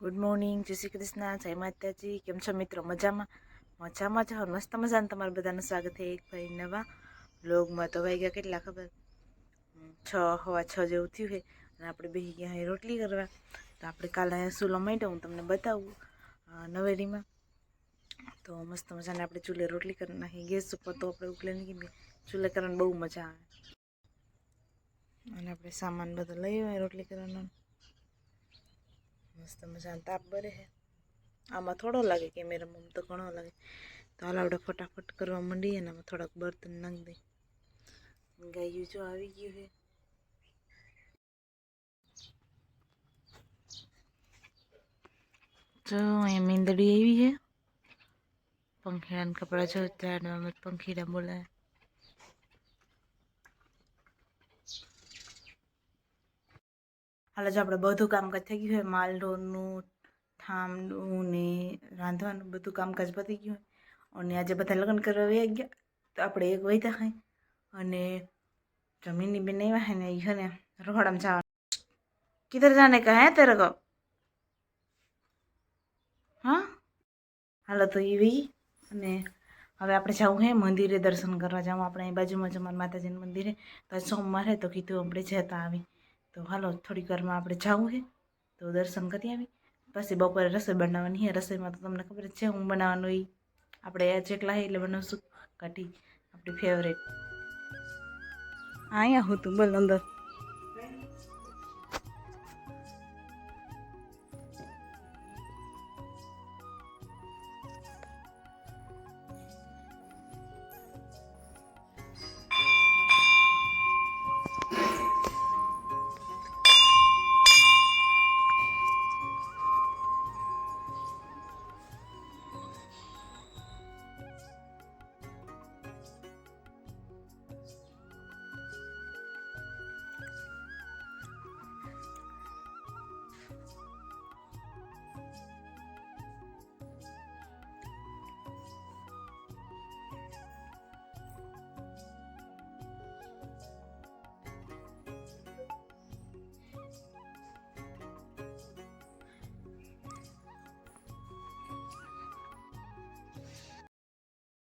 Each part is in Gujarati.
ગુડ મોર્નિંગ જય શ્રી કૃષ્ણ, જય માતાજી, કેમ છો મિત્રો? મજામાં? મજામાં છો મસ્ત મજાનું તમારું બધાનું સ્વાગત છે એક ભાઈ નવા બ્લોગમાં તો વાગ્યા કેટલા ખબર? છ, હવા છ જેવું થયું છે અને આપણે બેસી ગયા અહીં રોટલી કરવા. તો આપણે કાલે સૂલો માંડ્યો, હું તમને બતાવું નવેરીમાં તો મસ્ત મજાને આપણે ચૂલે રોટલી કરી નાખી, ગેસ ઉપર તો આપણે ઉકલે નહીં ચૂલે કરવાની બહુ મજા આવે. અને આપણે સામાન બધો લઈ આવ્યા રોટલી કરવાનો. મસ્ત મજાનો તાપ બરે છે. આમાં થોડો લાગે કેમેરામાં તો ઘણો લાગે. તો હાલ આપણે ફટાફટ કરવા માંડીએ ને આમાં થોડાક બર્તન નાખી દઈ ગાયું જો આવી ગયું છે. જો અહીંયા મીંદડી આવી છે. પંખીડાના કપડાં જો ઝાડમાં પંખીડા બોલાય. હાલ, જો આપણે બધું કામકાજ થઈ ગયું હોય માલઢોરનું થામડું ને રાંધવાનું બધું કામકાજ પતી ગયું હોય, અને આજે બધા લગ્ન કરવા વહી ગયા, તો આપણે એક વહીતા હોય અને જમીનની બેન આવ્યા હે ને એ ને રોહડામાં જવા. કિધર જાને કહે હે તેરે હા? હાલો, તો એ વહી અને હવે આપણે જવું હે મંદિરે દર્શન કરવા. જવું આપણે અહીં બાજુમાં જમાર માતાજીનું મંદિરે. તો સોમવારે તો કીધું આપણે જતા આવી. તો હાલો, થોડીક વારમાં આપણે જવું છે તો દર્શન કરી આવી. પછી બપોરે રસોઈ બનાવવાની છે રસોઈમાં તો તમને ખબર જ છે, હું બનાવવાનું એ આપણે જેટલા હે એટલે બનાવશું. કઢી. આપણી ફેવરેટ અહીંયા હું તું, બોલ અંદર.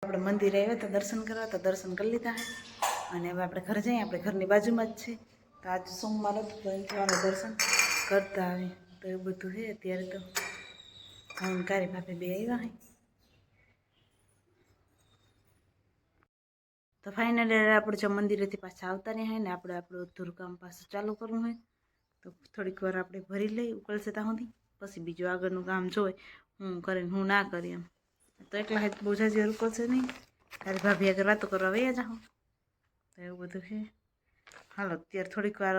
આપણે મંદિરે આવ્યા તો દર્શન કરવા તો દર્શન કરી લીધા અને હવે આપણે ઘર જઈએ, આપણે ઘરની બાજુમાં જ છે. તો આજ સોમવાર અહીંથી દર્શન કરતા આવી તો એવું બધું છે અત્યારે તો કારી ભાભી બે આવ્યા હે. તો ફાઇનલી આપણે જો મંદિરેથી પાછા આવતા રહ્યા હોય ને, આપણે આપણું ધુરકામ કામ પાછું ચાલુ કરવું હોય તો થોડીક વાર આપણે ભરી લઈ, ઉકળશે ત્યાં સુધી. પછી બીજું આગળનું કામ જોઈ હું કરીને હું ના કરી એમ. તો એકલા હાથ બહુ જાજી રૂકશે નહીં. તારી ભાભી આગળ વાતો કરવા વયા જાઓ તો એવું બધું છે. હાલો, અત્યારે થોડીક વાર,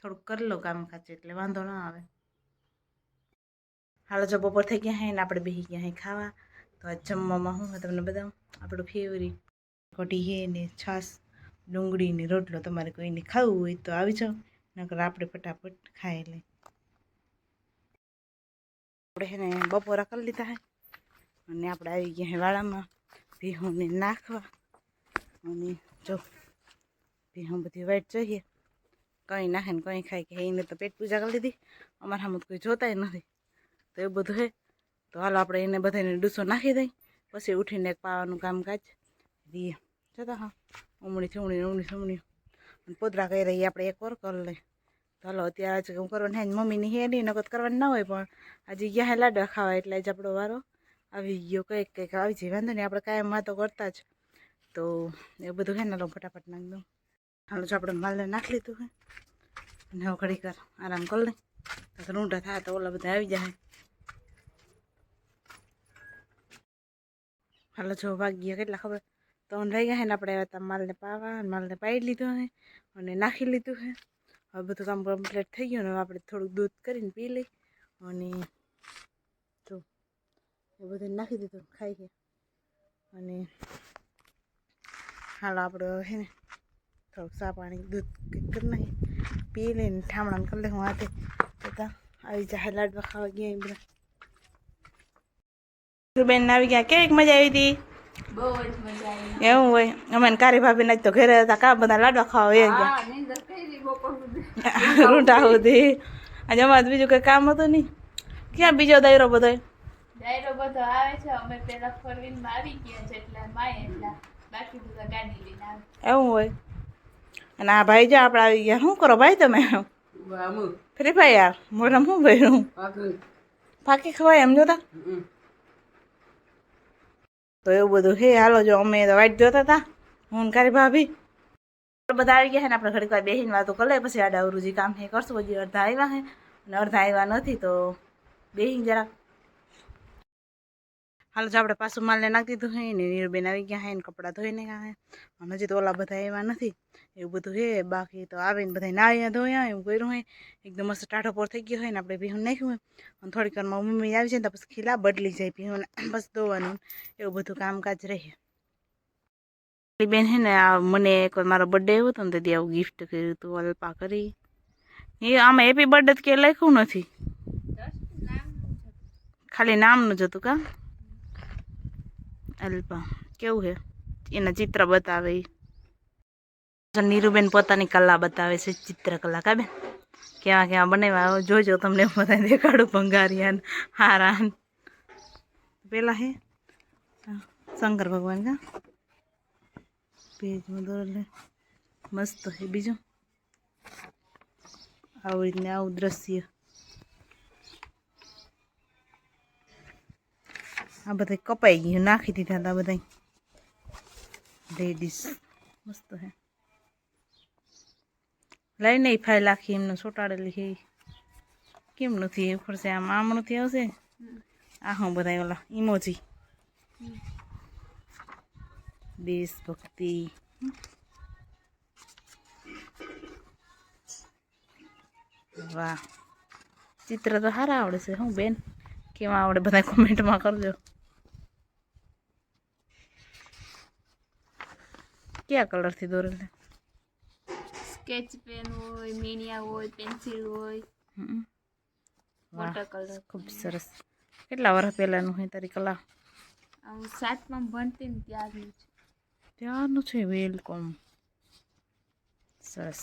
થોડુંક કરી લો કામકાજ એટલે વાંધો ન આવે. હાલો, જો બપોર થઈ ગયા હે ને આપણે બેસી ગયા હે ખાવા. તો આ જમવામાં હું તમને બધા આપણું ફેવરિટ કઢી હે ને છાશ ડુંગળીને રોટલો. તમારે કોઈને ખાવું હોય તો આવી જાઓ, નકર આપણે ફટાફટ ખાઈ લઈએ. આપણે હે બપોરા કરી લીધા હે. અને આપણે આવી ગયા વાળામાં ભીહુંને નાખવા. અને જો, ભીહું બધી વાઈટ જોઈએ કંઈ નાખે ને કંઈ ખાય કે એને તો પેટ પૂજા કરી લીધી. અમારા હમ કોઈ જોતાય નથી. તો એ બધું હે તો હાલો આપણે એને બધાને ડૂસો નાખી દઈ. પછી ઉઠીને એક પાવાનું કામકાજ. દઈએ જતા હા. ઉમણી થુમણી, ઉમણી ઉમણી અને પોદરા કહી રહી આપણે એક વાર કરી લઈ તો હાલો અત્યારે આજે હું કરવાની હે મમ્મીની હે નહીં નકદ કરવાની ના હોય પણ આજે ગયા હે લાડવા ખાવા એટલે આજે આપણો વારો. આવી ગયો કંઈક કંઈક આવી જાય. વાંધો નહીં, આપણે કાયમ વાતો કરતા જ. તો એ બધું હે ને લો ફટાફટ નાખી દઉં. હાલો જો આપણે માલને નાખી લીધું હે. અને હવે ઘડી કર આરામ કરી લઈ. તો થાય તો ઓલા બધા આવી જાય. હાલો જો વાગ્યા કેટલા ખબર? ત્રણ વાગ્યા હે ને, આપણે આવ્યા માલને પાવા માલને પાડી લીધો હે અને નાખી લીધું હે. હવે બધું કામ કમ્પ્લીટ થઈ ગયું ને આપણે થોડુંક દૂધ કરીને પી લઈ. અને એ બધું નાખી દીધું ખાઈ ગયા. અને હાલો આપણે હે ને થોડુંક સા પાણી દૂધ કરી નાખી પી લઈને ઠામણાને કરી લે હું હાથે બધા આવી જાય લાડવા ખાવા ગયા બધા. બેન આવી ગયા. કેવી મજા આવી હતી? મજા આવી. એવું હોય. અમે કારી ભાભી ના તો ઘરે હતા. કા બધા લાડવા ખાવા ગયા? રૂંટા સુધી. આજે અમારે બીજું કંઈ કામ હતું નહીં. ક્યાં બીજો દાયરો બધો? ડાયરો બધો આવે છે અમે પેલા ફોરમાં આવી ગયા છે એટલે માય એટલા બાકી બધા ગાડી લઈને આવે એવું હોય. અને આ ભાઈ જો આપણે આવી ગયા. શું કરો ભાઈ તમે? ફ્રી ભાઈ યાર મોઢા શું ભર્યું? ફાકી ખવાય એમ જોતા? તો એવું બધું હે હાલો જો અમે તો વાઈટ જોતા હતા. હું કરી ભાભી. બધા આવી ગયા છે ને આપણે ઘડીક વાર બેસીને વાતો કરી પછી આડા અવરું જે કામ હે કરશું. હજી અડધા આવ્યા છે. અને અડધા આવ્યા નથી તો બેસીને જરાક હાલ જો આપણે પાછું માલને નાખી દીધું હે ને નીરબેન આવી ગયા હે ને કપડાં ધોઈને ગયા હે. હજી તો ઓલા બધા એવા નથી. એવું બધું હે બાકી તો આવીને બધા નાહ્યા ધોયા એવું કર્યું હોય એકદમ મસ્ત ટાઢો પોર થઈ ગયો હોય ને આપણે ભીહું નાખ્યું હોય અને થોડીક વારમાં મમ્મી આવી જાય ને પછી ખીલા બદલી જાય ભીહું બસ ધોવાનું એવું બધું કામકાજ રહે. બેન છે ને આ મને એક વાર મારો બર્થડે આવ્યો હતો ને તેથી આવું ગિફ્ટ કર્યું હતું અલ્પા કરી. એ આમાં હેપી બર્થડે કે લખ્યું નથી. ખાલી નામનું જ હતું કા? અલ્પા. કેવું છે? એના ચિત્ર બતાવે નીરુબેન પોતાની કલા બતાવે છે ચિત્રકલા. કા બેન? કેવા કેવા બનાવ્યા? જોજો તમને બધા દેખાડું ભંગારિયાન હારાન. પેલા હે? હા, શંકર ભગવાન કા? પેજમાં દોરેલું મસ્ત છે બીજું? આવી રીતને આવું દ્રશ્ય. આ બધા કપાઈ ગયું નાખી દીધા હતા બધા લેડીઝ મસ્ત હે. લઈને ઈ ફાઇલ આખી, એમને ચોંટાડેલી છે. કેમ નથી એ ફરશે આમ આમ નથી આવશે? આ હું બધા ઓલા ઇમોજી દેશભક્તિ વાહ. ચિત્ર તો સારા આવડે છે, હું બેન? કેવા આવડે બધા કોમેન્ટમાં કરજો. કયા કલરથી દોરેલ સ્કેચ પેન હોય મીણિયા હોય પેન્સિલ હોય. વોટર કલર ખૂબ સરસ કેટલા વર્ષ પહેલાંનું હોય તારી કલા હું સાતમાં ભણતી ને ત્યારનું છે ત્યારનું છે વેલકમ સરસ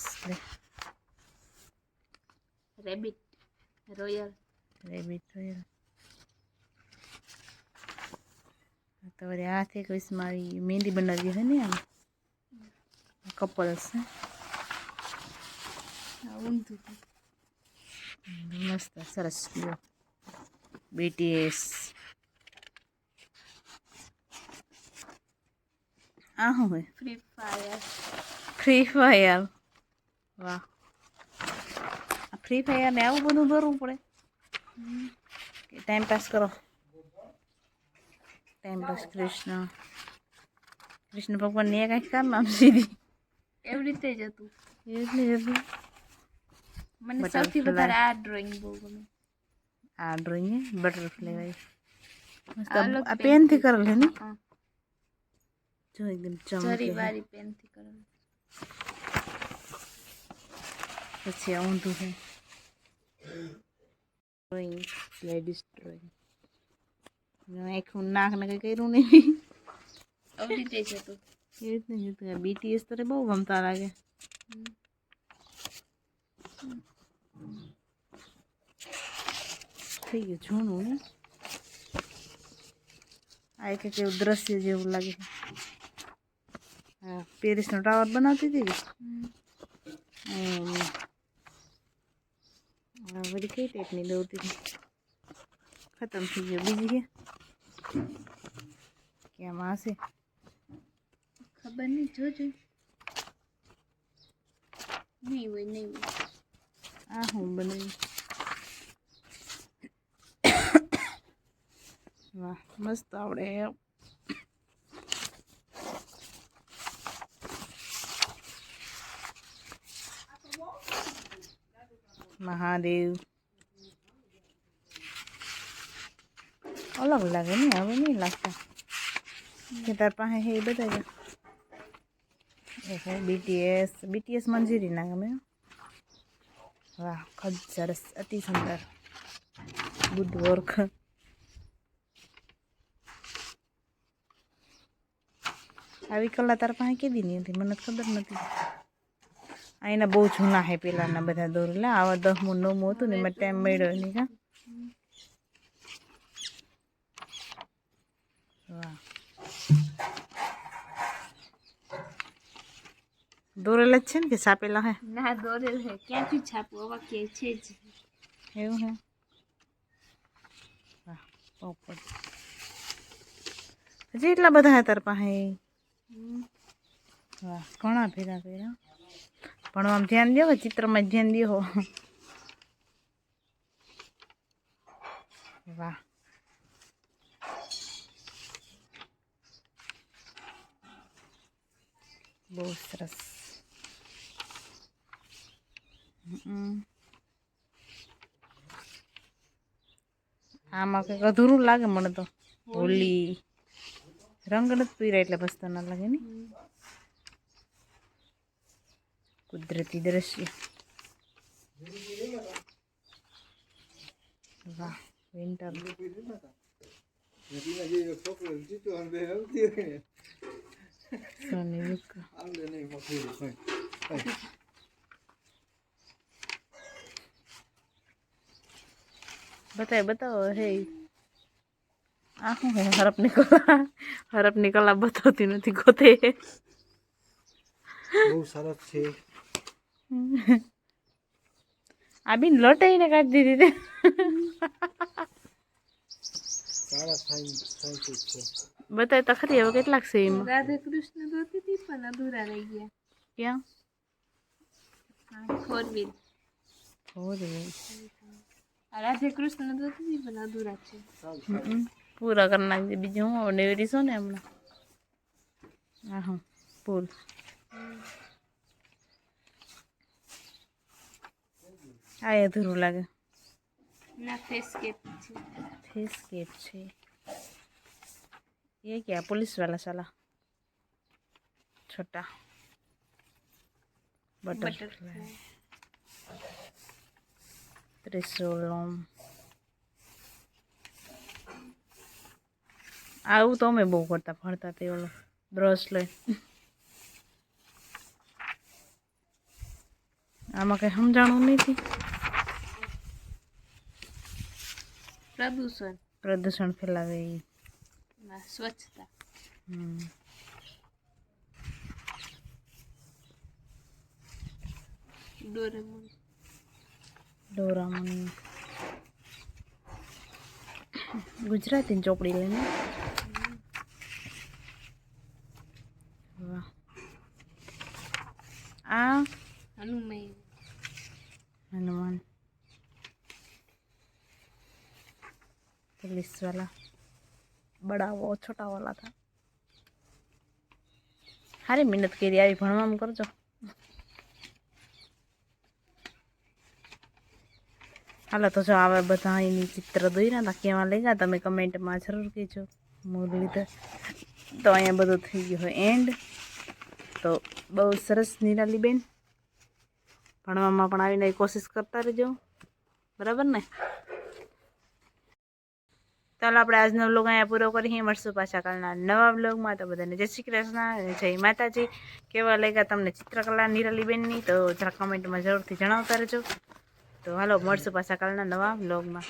રેબિટ રોયલ રેબિટ રોયલ તો વળી હાથે કોઈ મારી મહેંદી બનાવી હોય ને આમ કપલ્સ ઊંધું મસ્ત સરસ બીટીએસ આ શું હોય ફ્રી ફાયર ફ્રી ફાયર વાહ આ ફ્રી ફાયર ને આવું બધું ભરવું પડે ટાઈમ પાસ કરો ટાઈમ પાસ કૃષ્ણ કૃષ્ણ ભગવાનની એ કાંઈક કામ આમ સીધી એવી રીતે જ હતું એવી જ નહીં હતી મને Butterfly. સૌથી વધારે આ ડ્રોઈંગ બહુ ગમે આ ડ્રોઈંગ બટરફ્લાય વાળી મસ્ત આ અલગ આ pen પેનથી કરેલ છે ને હા જો એકદમ જરી ચમકે વાળી પેનથી કરેલું પછી આ ઊંધું છે ડ્રોઈંગ લેડીઝ ડ્રોઈંગ આખું નાક ને કંઈ કર્યું નહીં આવી રીતે જ હતું એ રીતને જ હતું બીટીએસ તો રે બહુ ગમતા લાગે થઈ ગયું જૂનું ને આ એક કેવું દ્રશ્ય જેવું લાગે છે હા પેરિસનો ટાવર બનાવતી હતી કે એમ. આ બધી કઈ ટાઈપની દોરતી હતી ખતમ થઈ ગયો બીજી છે કે આમાં હશે ખબર નહીં જોજો નહીં હોય નહીં હોય આ હું બનાવી વાહ મસ્ત આવડે મહાદેવ અલગ લાગે ને હવે નહીં લાગતા કે તાર પાસે હે એ બધા બીટીએસ બીટીએસ મંજૂરી ના ગમે. વાહ, ખૂબ સરસ, અતિ સુંદર. ગુડ વર્ક આવી કલા તાર પાસે કીધી નહીં હતી? મને ખબર નથી અહીંના બહુ જૂના હે પેલાના બધા દોરેલા આવા દસમું નવમું હતું ને, એમાં ટાઈમ મળ્યો નહીં કા? વાહ. દોરેલા જ છે ને કે સાપેલા હે ના દોરેલ હે ક્યાંથી છાપવું આવા કે છે જ એવું હે વાહ પોપટ હજી એટલા બધા હે તાર પાસે હમ. વાહ ઘણા ભેગા કર્યા ભણવામાં ધ્યાન દો કે ચિત્રમાં જ ધ્યાન દો વાહ બહુ સરસ હમ. આમાં કંઈક અધૂરું લાગે મને તો. હોલી. રંગ નથી પીરા એટલે બસ ના લાગે ને. કુદરતી દ્રશ્ય. વાહ વિન્ટર સોની બતાય બતાવો હે. આ શું હે? હરપની કલા હરપની કલા બતાવતી નથી ગોતે. બહુ સરસ છે. આ બીન લટાઈને કાઢી દીધી બતાય તો ખરી હવે કેટલાક છે એમાં? રાધે કૃષ્ણ દોતી હતી પણ અધૂરા રહી ગયા. ક્યાં? ફોર વ્હીલ ઓરે રાધે કૃષ્ણ તો કીધી પણ અધૂરા છે પૂરા કરી નાખજે બીજું હું નેવરી છો ને હમણાં હા હા પૂર આ અધૂરું લાગે ના ફેસ કેપ છે ફેસ કેપ છે એ ક્યાં પોલીસવાળા છોટા ત્રિશુલમ આવું તો અમે બહુ કરતા ભણતા તે ઓલો બ્રશ લઈ. આમાં કઈ સમજાણું નથી. પ્રદૂષણ. પ્રદૂષણ ફેલાવે. સ્વચ્છતા. હમ. ડોરેમોન. ડોરામોન ગુજરાતી ચોપડી લઈને વાહ આ હનુમાન हनुमान पुलिस वाला बड़ा वो छोटा वाला था હારી મહેનત કરી આવી ભણવામાં કરજો હાલો, તો જો આવા બધા એની ચિત્ર દોર્યા હતા કેવા લાગ્યા, તમે કમેન્ટમાં જરૂર કહેજો. મુરલી તો અહીંયા બધું થઈ ગયું હોય એન્ડ તો બહુ સરસ નિરાલીબેન. ભણવામાં પણ આવીને કોશિશ કરતા રહેજો. બરાબર ને? ચાલો, આપણે આજનો બ્લોગ અહીંયા પૂરો કરીએ. મળશું પાછા કાલના નવા બ્લોગમાં તો બધાને જય શ્રી કૃષ્ણ અને જય માતાજી. કેવા લાગ્યા તમને ચિત્રકલા નિરાલીબેનની? તો જરા કમેન્ટમાં જરૂરથી જણાવતા રહેજો. તો હાલો મળશું પાછા કાલના નવા વ્લોગમાં